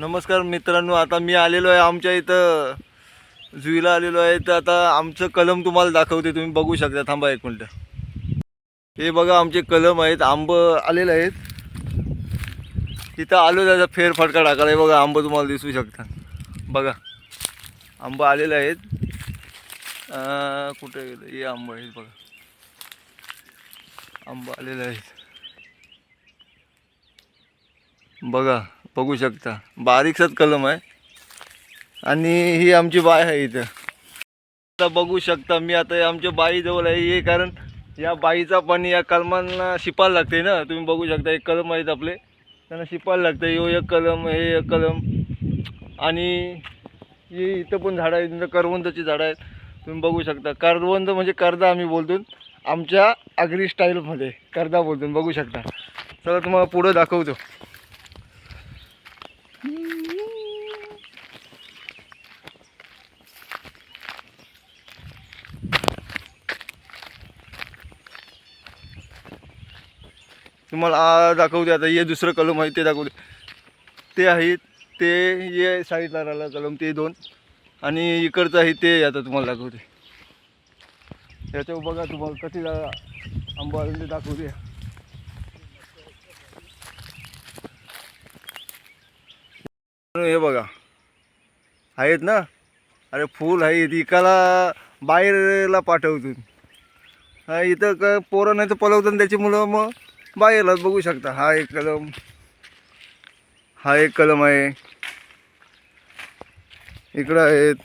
नमस्कार मित्रांनो आता मी आलेलो आहे आमच्या इथं. जुईला आलेलो आहे. तर आता आमचं कलम तुम्हाला दाखवते. तुम्ही बघू शकता. थांबा एक मिनटं. हे बघा आमचे कलम आहेत. आंब आलेले आहेत. इथं आलो त्याचा फेरफटका टाकायला. आहे बघा आंब तुम्हाला दिसू शकता. बघा आंब आलेले आहेत. कुठे गेलं? हे आंब आहेत बघा. आंब आलेले आहेत. बघा बघू शकता. बारीकसाच कलम आहे. आणि ही आमची बाय आहे इथं. आता बघू शकता मी आता आमच्या बाईजवळ आहे. हे कारण या बाईचा पण या कलमांना शिपायला लागते ना. तुम्ही बघू शकता एक कलम आहेत आपले. त्यांना शिपायला लागतं. यो एक कलम हे एक कलम. आणि हे इथं पण झाडं आहेत. इथं करवंदाची झाडं आहेत. तुम्ही बघू शकता. करवंद म्हणजे कर्दा आम्ही बोलतो. आमच्या आगरी स्टाईलमध्ये कर्दा बोलतो. बघू शकता. चला तुम्हाला पुढं दाखवतो. तुम्हाला दाखवू दाखवते आता हे दुसरं कलम आहे ते दाखवते ते आहे ते ये साईडला राहिला कलम ते दोन. आणि इकडचं आहे ते आता तुम्हाला दाखवते याच्यावर बघा तुम्हाला कधी आंबा आले ते हे बघा. आहेत ना? अरे फूल आहे इकाला बाहेरला पाठवतो हा इथं का पोरं नाही तर पलवतात त्याची मुलं मग? बाहेरलाच बघू शकता. हा एक कलम. हा एक कलम आहे. इकडं आहेत.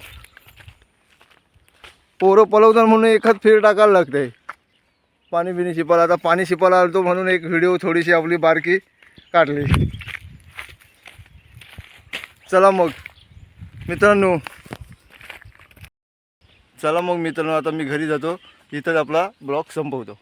पोरं पलवतात म्हणून एखाद फेर टाकायला लागते. पाणी बिणी शिपायला. आता पाणी शिपायला आलतो म्हणून एक व्हिडिओ थोडीशी आपली बारकी काढली. चला मग. मित्रांनो. चला मग मित्रांनो आता मी घरी जातो. इथंच आपला ब्लॉग संपवतो.